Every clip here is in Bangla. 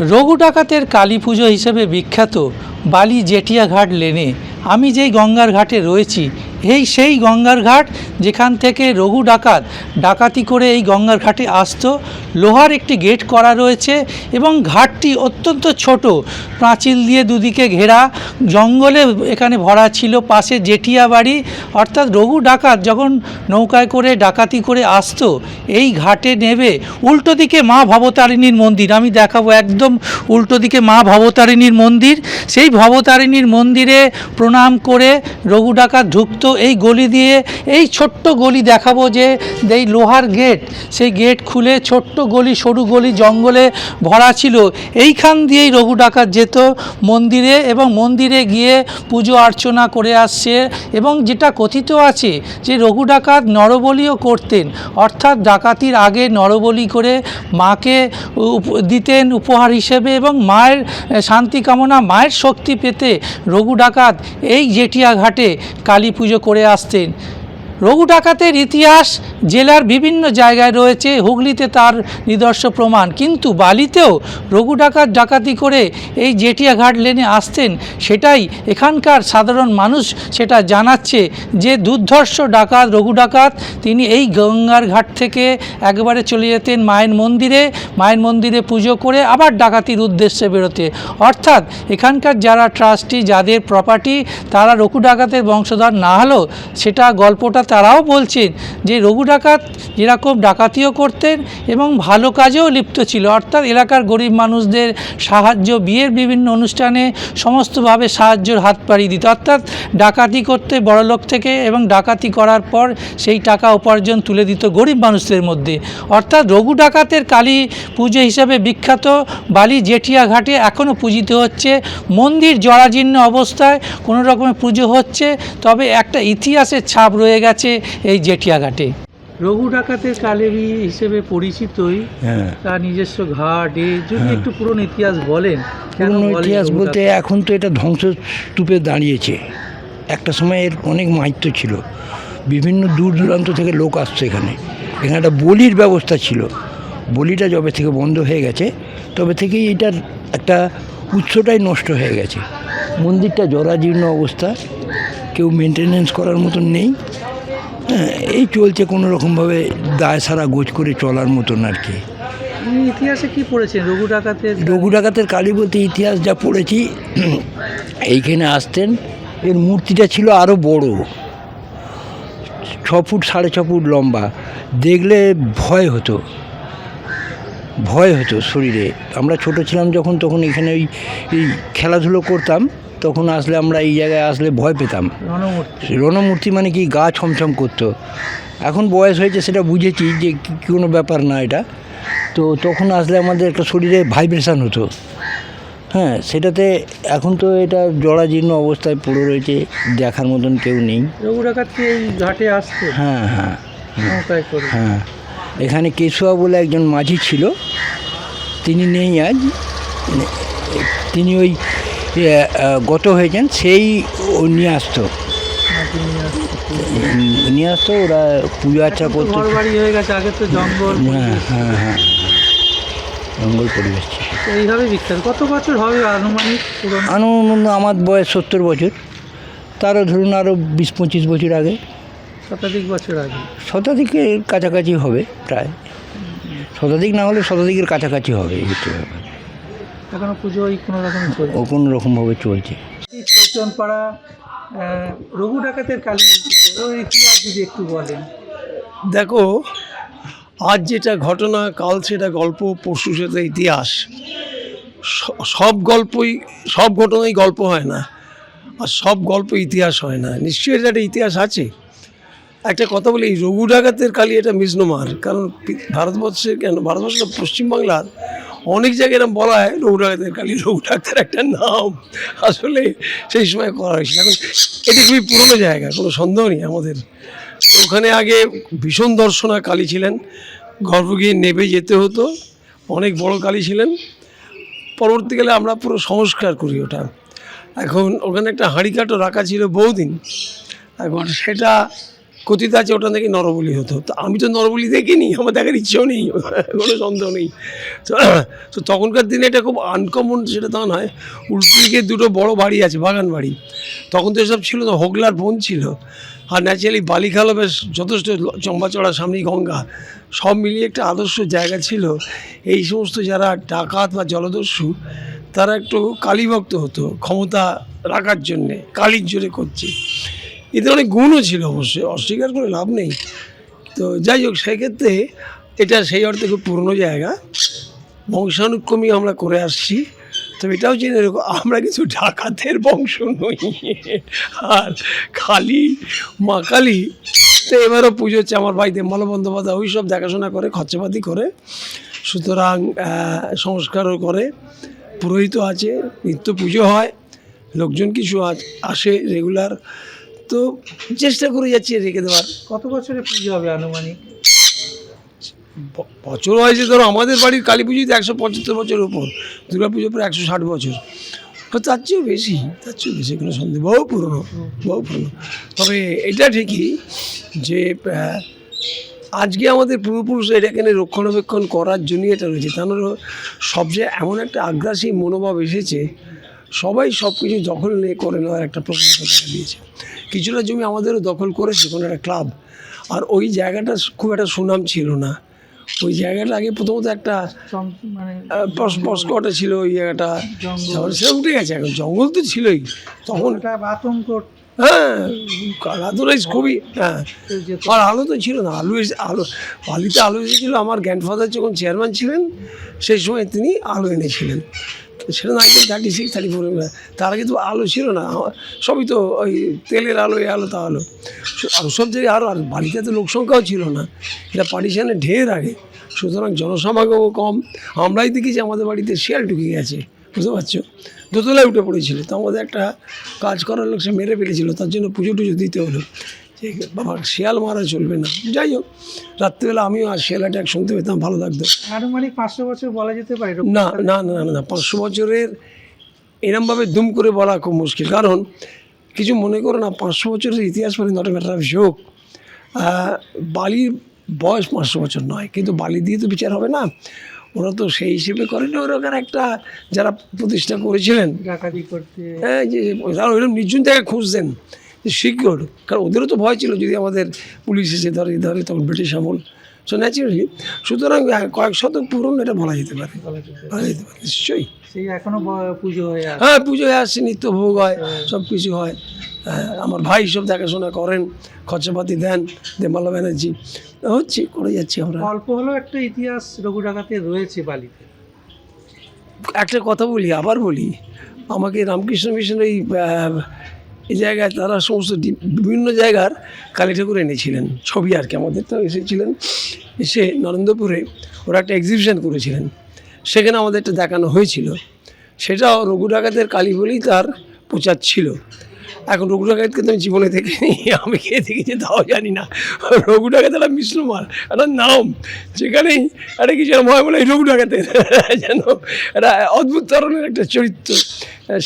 রঘু ডাকাতের কালী পুজো হিসেবে বিখ্যাত বালি জেটিয়া ঘাট লেনে। আমি যেই গঙ্গার ঘাটে রয়েছি এই সেই গঙ্গার ঘাট যেখান থেকে রঘু ডাকাত ডাকাতি করে এই গঙ্গার ঘাটে আসতো। লোহার একটি গেট করা রয়েছে এবং ঘাটটি অত্যন্ত ছোট। পাঁচিল দিয়ে দুদিকে ঘেরা। জঙ্গলে এখানে ভরা ছিল পাশে জেঠিয়া বাড়ি। অর্থাৎ রঘু ডাকাত যখন নৌকায় করে ডাকাতি করে আসতো, এই ঘাটে নেবে উল্টো দিকে মা ভবতারিণীর মন্দির। আমি দেখাবো একদম উল্টো দিকে মা ভবতারিণীর মন্দির। সেই ভবতারিণীর মন্দিরে প্রণাম করে রঘু ডাকাত ঢুকতো। এই গলি দিয়ে এই ছোট্ট গলি দেখাবো যে এই লোহার গেট, সেই গেট খুলে ছোট্ট গলি, সরু গলি, জঙ্গলে ভরা ছিল। এইখান দিয়েই রঘু ডাকাত যেত। মন্দিরে এবং মন্দিরে গিয়ে পুজো অর্চনা করে আসছে এবং যেটা কথিত আছে যে রঘু ডাকাত নরবলিও করতেন। অর্থাৎ ডাকাতির আগে নরবলি করে মাকে দিতেন উপহার হিসেবে এবং মায়ের শান্তি কামনা, মায়ের শক্তি পেতে রঘু ডাকাত এই জেঠিয়া ঘাটে কালী পুজো করে আসতেন রঘু ডাকাতের ইতিহাস জেলার বিভিন্ন জায়গায় রয়েছে, হুগলিতে তার নিদর্শ প্রমাণ। কিন্তু বালিতেও রঘু ডাকাত ডাকাতি করে এই জেঠিয়া ঘাট লেনে আসতেন, সেটাই এখানকার সাধারণ মানুষ সেটা জানাচ্ছে যে দুর্ধর্ষ ডাকাত, রঘু ডাকাত, তিনি এই গঙ্গার ঘাট থেকে একবারে চলে যেতেন মায়ের মন্দিরে মায়ের মন্দিরে পুজো করে আবার ডাকাতির উদ্দেশ্যে বেরোতে। অর্থাৎ এখানকার যারা ট্রাস্টি, যাদের প্রপার্টি তারা রঘু ডাকাতের বংশধর না হলেও সেটা গল্পটা তারাও বলছেন যে রঘু ডাকাত যেরকম ডাকাতিও করতেন এবং ভালো কাজেও লিপ্ত ছিল। অর্থাৎ এলাকার গরিব মানুষদের সাহায্য, বিয়ের বিভিন্ন অনুষ্ঠানে সমস্তভাবে সাহায্যের হাত পাড়িয়ে দিত। অর্থাৎ ডাকাতি করতে বড়লোক থেকে এবং ডাকাতি করার পর সেই টাকা উপার্জন তুলে দিত গরিব মানুষদের মধ্যে। অর্থাৎ রঘু ডাকাতের কালী পুজো হিসাবে বিখ্যাত বালি জেঠিয়া ঘাটে এখনও পূজিত হচ্ছে। মন্দির জরাজীর্ণ অবস্থায় কোনো রকমের পুজো হচ্ছে, তবে একটা ইতিহাসের ছাপ রয়ে গেছে। এই জেঠিয়া ঘাটে রঘু ডাকাতের কালেরি হিসেবে পরিচিতই হ্যাঁ। তার নিজস্ব ঘাট এ যদি একটু পুরনো ইতিহাস বলেন কেন পুরনো ইতিহাস বলতে এখন তো এটা ধ্বংসস্তূপে দাঁড়িয়েছে। একটা সময় এর অনেক মাহিত্য ছিল। বিভিন্ন দূর দূরান্ত থেকে লোক আসতো এখানে। এখানে একটা বলির ব্যবস্থা ছিল। বলিটা যবে থেকে বন্ধ হয়ে গেছে তবে থেকেই এটার একটা উৎসটাই নষ্ট হয়ে গেছে। মন্দিরটা জরাজীর্ণ অবস্থা। কেউ মেনটেনেন্স করার মতন নেই। হ্যাঁ এই চলছে কোনো রকমভাবে দায় সারা গোজ করে চলার মতন আর কি। ইতিহাসে কি পড়েছেন? রঘু ডাকাতের রঘু ডাকাতের কালী বলতে ইতিহাস যা পড়েছি এইখানে আসতেন। এর মূর্তিটা ছিল আরও বড়। ছ ফুট সাড়ে ছ ফুট লম্বা। দেখলে ভয় হতো। ভয় হতো শরীরে। আমরা ছোট ছিলাম যখন তখন এখানে ওই এই খেলাধুলো করতাম। তখন আসলে আমরা এই জায়গায় আসলে ভয় পেতাম। রণমূর্তি। মানে কি? গা ছমছম করতো। এখন বয়স হয়েছে সেটা বুঝেছি যে কোনো ব্যাপার না এটা। তো তখন আসলে আমাদের একটা শরীরে ভাইব্রেশন হতো। হ্যাঁ সেটাতে এখন তো এটা জরাজীর্ণ অবস্থায় পড়ে রয়েছে দেখার মতন কেউ নেই। এই ঘাটে আসতো? হ্যাঁ হ্যাঁ হ্যাঁ। এখানে কেশুয়া বলে একজন মাঝি ছিল। তিনি নেই আজ। তিনি ওই গত হয়েছেন সেই নিয়ে আসতো। নিয়ে আসতো। ওরা পুজো আর্চা করতো। হয়ে গেছে আগে তো জঙ্গল হ্যাঁ হ্যাঁ হ্যাঁ জঙ্গল পরিবেশ। এইভাবে বিখ্যাত কত বছর হবে আনুমানিক আনুমানিক আমার বয়স সত্তর বছর। তারও ধরুন আরও বিশ পঁচিশ বছর আগে। শতাধিক বছর আগে। শতাধিকের কাছাকাছি হবে প্রায়। শতাধিক না হলে শতাধিকের কাছাকাছি হবে এই এখনও পুজো ওই কোনো রকম চলছে? ও কোনো রকমভাবে চলছে। চৈতনপাড়া রঘু ডাকাতের কালী ওর ইতিহাস যদি একটু বলেন? দেখো আজ যেটা ঘটনা কাল সেটা গল্প পরশু সেটা ইতিহাস। সব গল্পই সব ঘটনাই গল্প হয় না। আর সব গল্প ইতিহাস হয় না। নিশ্চয়ই এটা একটা ইতিহাস আছে। একটা কথা বলি এই রঘু ডাকাতের কালী এটা মিসনোমার কারণ ভারতবর্ষের কেন? ভারতবর্ষ পশ্চিমবাংলার। অনেক জায়গায় এরকম বলা হয় রঘু ডাকাতের কালী রঘু ডাকাতের একটা নাম। আসলে সেই সময় করা হয়েছিল। এখন এটি খুবই পুরনো জায়গা, কোনো সন্দেহ নেই আমাদের। ওখানে আগে ভীষণ দর্শনা কালী ছিলেন। গর্ভ গিয়ে নেবে যেতে হতো, অনেক বড় কালী ছিলেন। পরবর্তীকালে আমরা পুরো সংস্কার করি ওটা। এখন ওখানে একটা হাঁড়িকাঠও রাখা ছিল বহুদিন। এখন সেটা কথিত আছে ওটা নাকি নরবলি হতো। তো আমি তো নরবলি দেখিনি, আমার দেখার ইচ্ছেও নেই, কোনো সন্দেহ নেই। তো তো তখনকার দিনে এটা খুব আনকমন সেটা তা নয়। উল্টো দিকে দুটো বড় বাড়ি আছে, বাগান বাড়ি। তখন তো এসব ছিল না, হোগলার বন ছিল। আর ন্যাচারালি বালিখালও বেশ যথেষ্ট চম্বা চড়া সামনেই গঙ্গা। সব মিলিয়ে একটা আদর্শ জায়গা ছিল। এই সমস্ত যারা ডাকাত বা জলদস্যু, তারা একটু কালীভক্ত হতো, ক্ষমতা রাখার জন্যে, কালীর জোরে করছে। এতে অনেক গুণও ছিল অবশ্যই, অস্বীকার করে লাভ নেই। তো যাই হোক, সেক্ষেত্রে এটা সেই অর্থে খুব পুরনো জায়গা। বংশানুক্রমী আমরা করে আসছি। তবে এটাও জেনে রেখো, আমরা কিছু ডাকাতের বংশ নই। আর খালি, মা কালী। তো এবারও পুজো হচ্ছে আমার বাড়িতে মালা বন্দ্যোপাধ্যায়, ওই সব দেখাশোনা করে, খরচাপাতি করে। সুতরাং সংস্কারও করে। পুরোহিত আছে, নিত্য পুজো হয়, লোকজন কিছু আসে রেগুলার। তো চেষ্টা করে যাচ্ছি রেখে দেওয়ার। কত বছরে পুজো হবে আনুমানিক? বছর হয়েছে ধরো আমাদের বাড়ির কালী পুজোতে একশো পঁচাত্তর বছরের উপর। দুর্গা পুজো প্রায় একশো ষাট বছর। তো তার চেয়েও বেশি তার চেয়েও বেশি কোনো সন্দেহ। বহু পুরনো বহু পুরনো। তবে এটা ঠিকই যে আজকে আমাদের পূর্বপুরুষ এটা এখানে রক্ষণাবেক্ষণ করার জন্যই এটা রয়েছে। তার সবচেয়ে এমন একটা আগ্রাসী মনোভাব এসেছে সবাই সব কিছু দখল নিয়ে করে নেওয়ার একটা প্রবণতা দেখা দিয়েছে। কিছুটা জমি আমাদেরও দখল করেছে কোনো একটা ক্লাব। আর ওই জায়গাটা খুব একটা সুনাম ছিল না। ওই জায়গাটা আগে প্রথমত একটা মানে পস্কটা ছিল ওই জায়গাটা। তারপরে সেটা উঠে গেছে এখন জঙ্গল তো ছিলই। তখন আতঙ্ক। হ্যাঁ আদারওয়াইজ খুবই হ্যাঁ। আর আলো তো ছিল না আলু এসে আলো বালিতে আলো এসেছিল। আমার গ্র্যান্ডফাদার যখন চেয়ারম্যান ছিলেন সেই সময় তিনি আলো এনেছিলেন। সেটা nineteen thirty six thirty four তার আগে তো আলো ছিল না সবই তো ওই তেলের আলো, এই আলো, তা আলো। আর সব জায়গায় আরও আর বাড়িতে তো লোকসংখ্যাও ছিল না। এটা পার্টিশনের ঢের আগে। সুতরাং জনসমাগমও কম। আমরাই দেখি যে আমাদের বাড়িতে শিয়াল ঢুকে গেছে। বুঝতে পারছ? দোতলায় উঠে পড়েছিল। তো আমাদের একটা কাজ করার লোক সে মেরে ফেলেছিল। তার জন্য পুজো টুজো দিতে হলো। যে বাবা শিয়াল মারা চলবে না। যাই হোক রাত্রিবেলা আমিও আর শিয়াল অ্যাটাক শুনতে পেতাম ভালো লাগতো। আনুমানিক পাঁচশো বছর বলা যেতে পারে না না না না না পাঁচশো বছরের এরমভাবে দুম করে বলা খুব মুশকিল। কারণ কিছু মনে করো না পাঁচশো বছরের ইতিহাস মানে নট ম্যাটার অফ যোগ বালির বয়স পাঁচশো বছর নয় কিন্তু বালি দিয়ে তো বিচার হবে না। ওরা তো সেই হিসেবে করেনি ওরা ওখানে একটা যারা প্রতিষ্ঠা করেছিলেন হ্যাঁ যে তারা ওইরকম নির্জন জায়গায় খুঁজতেন সিকিওর কারণ ওদেরও তো ভয় ছিল যদি আমাদের পুলিশ এসে ধরে ধরে তখন ব্রিটিশ আমল। সো ন্যাচুরালি সুতরাং কয়েক শতক পুরনো এটা বলা যেতে পারে। বলা যেতে পারে। নিশ্চয়ই। সেই এখনও পুজো হয়ে হ্যাঁ পুজো হয়ে আসছে নিত্য ভোগ হয় সব কিছু হয়। হ্যাঁ, আমার ভাই সব দেখাশোনা করেন খরচাপাতি দেন দেমালা ব্যানার্জি। হচ্ছে করে যাচ্ছি আমরা। অল্প হলেও একটা ইতিহাস রঘু ডাকাতে রয়েছে বালিতে। একটা কথা বলি আবার বলি। আমাকে রামকৃষ্ণ মিশন ওই এই জায়গায় তারা সমস্ত বিভিন্ন জায়গার কালী ঠাকুর এনেছিলেন। ছবি আর কি আমাদের তো এসেছিলেন। এসে নরেন্দ্রপুরে ওরা একটা এক্সিবিশন করেছিলেন। সেখানে আমাদের একটা দেখানো হয়েছিল। সেটাও রঘু ডাকাতের কালী বলেই তার প্রচার ছিল। এখন রঘু ডাকাতকে তো আমি জীবনে দেখিনি আমি কে দেখেছি তাও জানি না। রঘু ডাকাত একটা মিশ্রমার একটা নাম সেখানেই একটা কিছু হয় বলে এই রঘু ডাকাতের যেন একটা অদ্ভুত ধরনের একটা চরিত্র।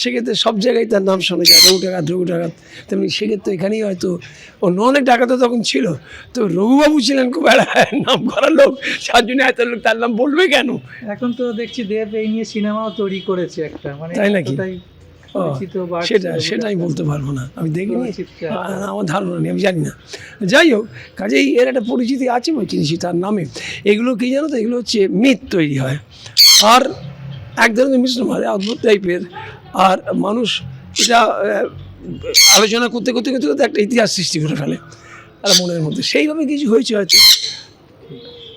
সেক্ষেত্রে সব জায়গায় তার নাম শোনা যায় রঘু ডাকাত রঘু ডাকাত তেমনি সেক্ষেত্রে এখানেই হয়তো অন্য অনেক ডাকাতও তখন ছিল তো রঘুবাবু ছিলেন খুব একটা নাম করার লোক জন্য এত লোক তার নাম বলবে কেন? এখন তো দেখছি দেব এই নিয়ে সিনেমাও তৈরি করেছে একটা মানে তাই নাকি? পরিচিত সেটা সেটা আমি বলতে পারব না। আমি দেখিনি। আমার ধারণা নেই আমি জানি না। যাই হোক কাজেই এর একটা পরিচিতি আছে বই চিনিছি তার নামে। এগুলো কি জানো তো? এগুলো হচ্ছে মিথ তৈরি হয়। আর এক ধরনের মিশ্র মানে অদ্ভুত টাইপের। আর মানুষ এটা আলোচনা করতে করতে করতে করতে একটা ইতিহাস সৃষ্টি করে ফেলে। আর মনের মধ্যে। সেইভাবে কিছু হয়েছে হয়তো।